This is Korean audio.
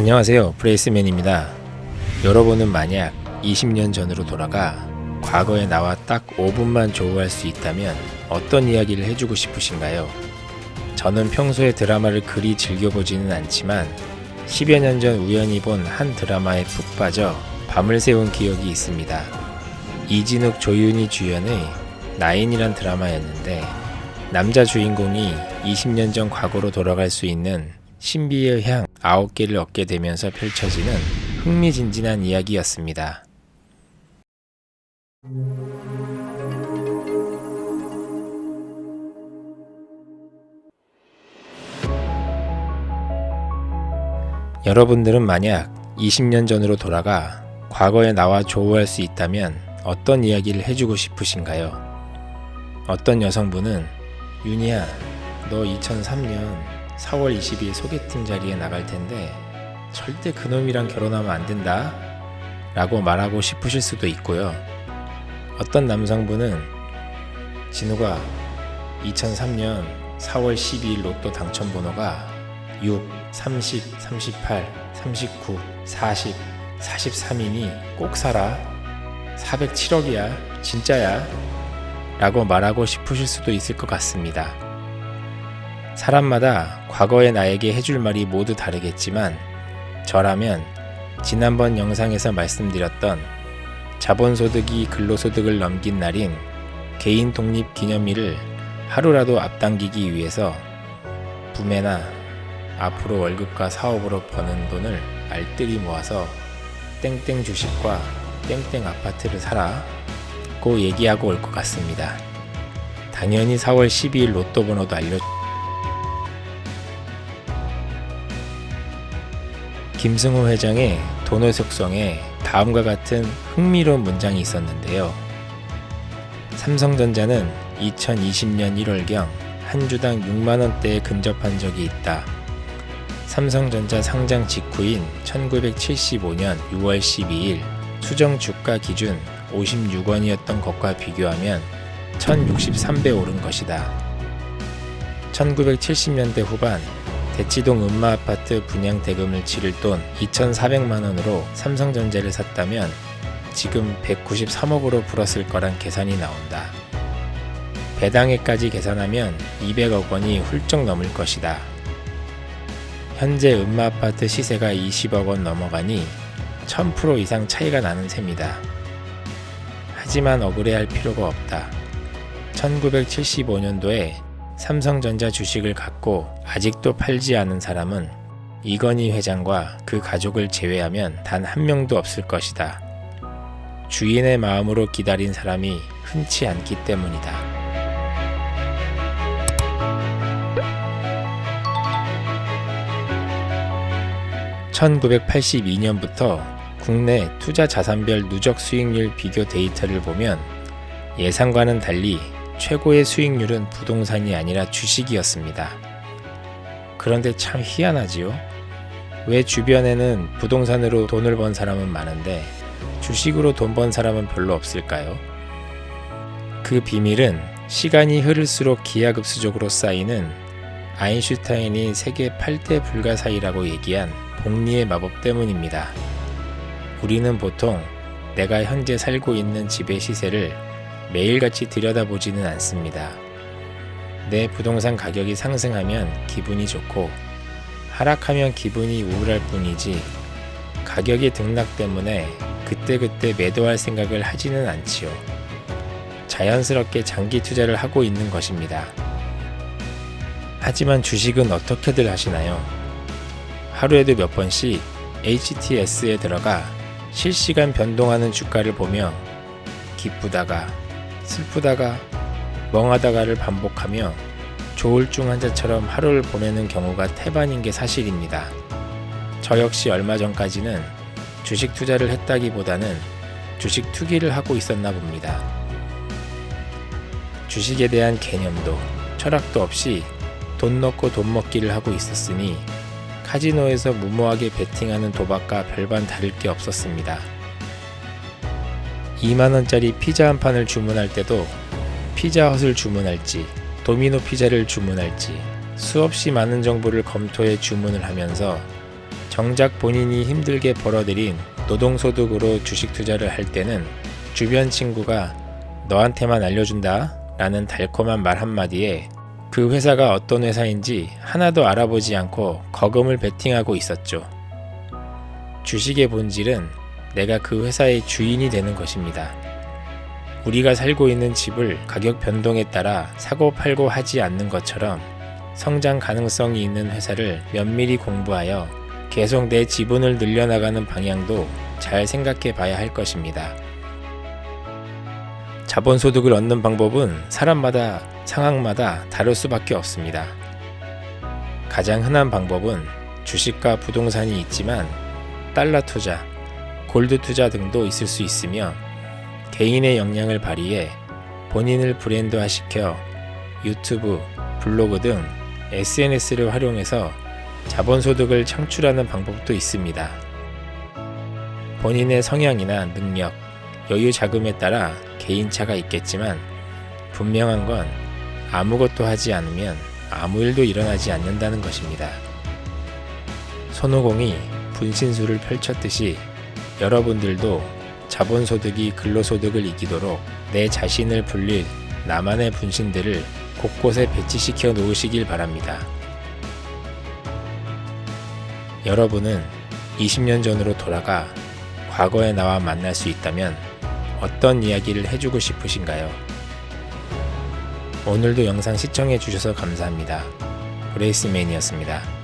안녕하세요. 브레이스맨입니다. 여러분은 만약 20년 전으로 돌아가 과거에 나와 딱 5분만 조우할 수 있다면 어떤 이야기를 해주고 싶으신가요? 저는 평소에 드라마를 그리 즐겨보지는 않지만 10여 년 전 우연히 본 한 드라마에 푹 빠져 밤을 새운 기억이 있습니다. 이진욱 조윤희 주연의 나인이란 드라마였는데 남자 주인공이 20년 전 과거로 돌아갈 수 있는 신비의 향 9개를 얻게 되면서 펼쳐지는 흥미진진한 이야기였습니다. 여러분들은 만약 20년 전으로 돌아가 과거에 나와 조우할 수 있다면 어떤 이야기를 해주고 싶으신가요? 어떤 여성분은 윤희야, 너 2003년 4월 20일 소개팅 자리에 나갈 텐데 절대 그놈이랑 결혼하면 안 된다. 라고 말하고 싶으실 수도 있고요. 어떤 남성분은 진우가 2003년 4월 12일 로또 당첨 번호가 6, 30, 38, 39, 40, 43이니 꼭 사라. 407억이야. 진짜야. 라고 말하고 싶으실 수도 있을 것 같습니다. 사람마다 과거의 나에게 해줄 말이 모두 다르겠지만 저라면 지난번 영상에서 말씀드렸던 자본소득이 근로소득을 넘긴 날인 개인 독립 기념일을 하루라도 앞당기기 위해서 부매나 앞으로 월급과 사업으로 버는 돈을 알뜰히 모아서 땡땡 주식과 땡땡 아파트를 사라 고 얘기하고 올 것 같습니다. 당연히 4월 12일 로또 번호도 알려 김승호 회장의 돈의 속성에 다음과 같은 흥미로운 문장이 있었는데요. 삼성전자는 2020년 1월경 한 주당 6만 원대에 근접한 적이 있다. 삼성전자 상장 직후인 1975년 6월 12일 수정 주가 기준 56원이었던 것과 비교하면 1063배 오른 것이다. 1970년대 후반 대치동 음마아파트 분양 대금을 치를 돈 2,400만 원으로 삼성전자를 샀다면 지금 193억으로 불었을 거란 계산이 나온다. 배당액까지 계산하면 200억 원이 훌쩍 넘을 것이다. 현재 음마아파트 시세가 20억 원 넘어가니 1000% 이상 차이가 나는 셈이다. 하지만 억울해할 필요가 없다. 1975년도에 삼성전자 주식을 갖고 아직도 팔지 않은 사람은 이건희 회장과 그 가족을 제외하면 단 한 명도 없을 것이다. 주인의 마음으로 기다린 사람이 흔치 않기 때문이다. 1982년부터 국내 투자 자산별 누적 수익률 비교 데이터를 보면 예상과는 달리 최고의 수익률은 부동산이 아니라 주식이었습니다. 그런데 참 희한하지요? 왜 주변에는 부동산으로 돈을 번 사람은 많은데 주식으로 돈 번 사람은 별로 없을까요? 그 비밀은 시간이 흐를수록 기하급수적으로 쌓이는 아인슈타인이 세계 8대 불가사의라고 얘기한 복리의 마법 때문입니다. 우리는 보통 내가 현재 살고 있는 집의 시세를 매일같이 들여다보지는 않습니다. 내 부동산 가격이 상승하면 기분이 좋고 하락하면 기분이 우울할 뿐이지 가격의 등락 때문에 그때그때 매도할 생각을 하지는 않지요. 자연스럽게 장기 투자를 하고 있는 것입니다. 하지만 주식은 어떻게들 하시나요? 하루에도 몇 번씩 HTS에 들어가 실시간 변동하는 주가를 보며 기쁘다가 슬프다가 멍하다가를 반복하며 조울증 환자처럼 하루를 보내는 경우가 태반인 게 사실입니다. 저 역시 얼마 전까지는 주식 투자를 했다기보다는 주식 투기를 하고 있었나 봅니다. 주식에 대한 개념도 철학도 없이 돈 넣고 돈 먹기를 하고 있었으니 카지노에서 무모하게 베팅하는 도박과 별반 다를 게 없었습니다. 2만원짜리 피자 한 판을 주문할 때도 피자헛을 주문할지 도미노 피자를 주문할지 수없이 많은 정보를 검토해 주문을 하면서 정작 본인이 힘들게 벌어들인 노동소득으로 주식 투자를 할 때는 주변 친구가 너한테만 알려준다 라는 달콤한 말 한마디에 그 회사가 어떤 회사인지 하나도 알아보지 않고 거금을 베팅하고 있었죠. 주식의 본질은 내가 그 회사의 주인이 되는 것입니다. 우리가 살고 있는 집을 가격 변동에 따라 사고 팔고 하지 않는 것처럼 성장 가능성이 있는 회사를 면밀히 공부하여 계속 내 지분을 늘려나가는 방향도 잘 생각해 봐야 할 것입니다. 자본소득을 얻는 방법은 사람마다 상황마다 다를 수밖에 없습니다. 가장 흔한 방법은 주식과 부동산이 있지만 달러 투자, 골드 투자 등도 있을 수 있으며 개인의 역량을 발휘해 본인을 브랜드화시켜 유튜브, 블로그 등 SNS를 활용해서 자본소득을 창출하는 방법도 있습니다. 본인의 성향이나 능력, 여유 자금에 따라 개인차가 있겠지만 분명한 건 아무것도 하지 않으면 아무 일도 일어나지 않는다는 것입니다. 손오공이 분신술을 펼쳤듯이 여러분들도 자본소득이 근로소득을 이기도록 내 자신을 불릴 나만의 분신들을 곳곳에 배치시켜 놓으시길 바랍니다. 여러분은 20년 전으로 돌아가 과거의 나와 만날 수 있다면 어떤 이야기를 해주고 싶으신가요? 오늘도 영상 시청해 주셔서 감사합니다. 브레이스맨이었습니다.